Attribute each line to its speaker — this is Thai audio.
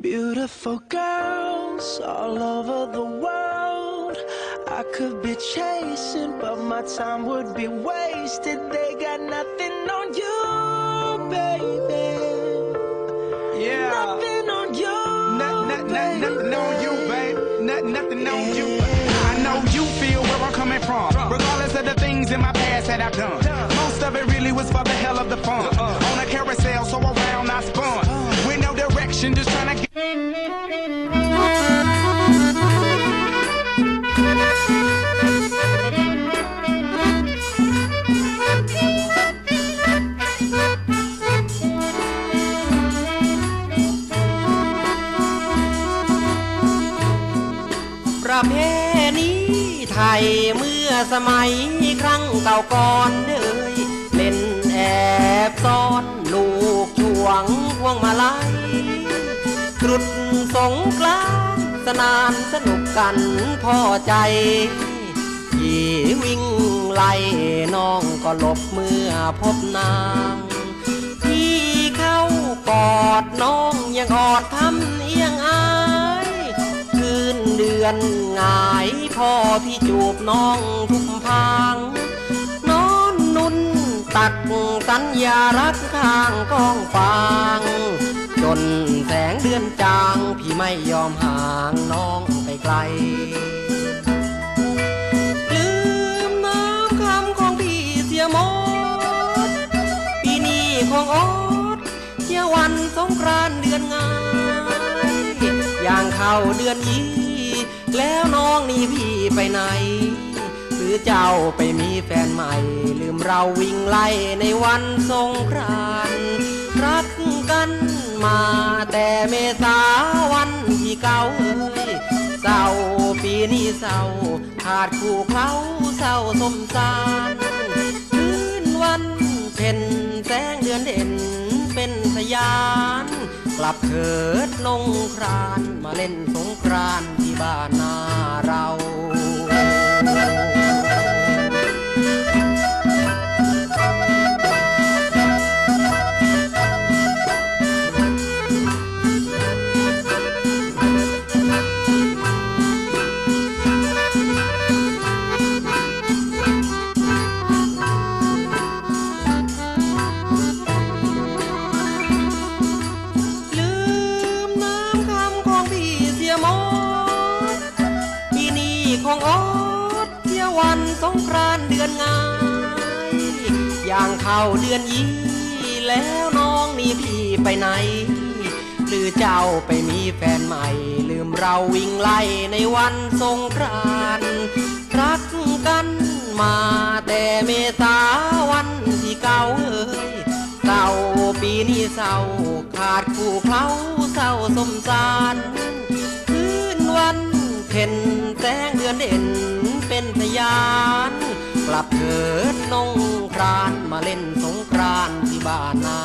Speaker 1: Beautiful girls all over the world. I could be chasing, but my time would be wasted. They got nothing on you, baby.
Speaker 2: Yeah.
Speaker 1: Nothing on you.
Speaker 2: Not, not, not, nothing on you,
Speaker 1: baby.
Speaker 2: babe. Not, nothing on you. I know you feel where I'm coming from. Regardless of the things in my past that I've done. Most of it really was for the hell of the fun.
Speaker 3: ประเพณีไทยเมื่อสมัยครั้งเก่าก่อนเดยเล่นแอบซ่อนลูกช่วงพวงมาลัยกรุดสงกลาน สนานสนุกกันพอใจยี่วิ่งไล่น้องก็หลบเมื่อพบนาง พี่เข้ากอดน้องยังอดทำเอียงอายคืนเดือนงายพ่อพี่จูบน้องทุกพางนอนนุ่นตักสัญญารักข้างกองฟาง จนแสงเดือนจางพี่ไม่ยอมห่างน้องไปไกล ลืมน้ำคำของพี่เสียหมดปีนี้ของอดเที่ยววันสงกรานเดือนงายอย่างเข้าเดือนยี่แล้วน้องนี่พี่ไปไหน หรือเจ้าไปมีแฟนใหม่ ลืมเราวิ่งไล่ในวันสงกรานต์รักกัน มาแต่เมษาวันที่เก่าเอ้ยเศร้าปีนี้เศร้าขาดคู่เขาเศร้าสมสารคืนวันเพ็ญแสงเดือนเด่นเป็นพยาน กลับเถิดลงครานมาเล่นสงกรานต์ที่บ้านนาเรา ของอดเที่ยววันสงกรานเดือนงายอย่างเข้าเดือนยี่แล้วน้องนี่พี่ไปไหน หรือเจ้าไปมีแฟนใหม่ ลืมเราวิ่งไล่ในวันสงกรานรักกันมาแต่เมษาวันที่เก่าเอ้ยเศร้าปีนี้เศร้าขาดคู่เขาเศร้าสมสาร ลับเถิดนงครานมาเล่นสงกรานที่บ้านนา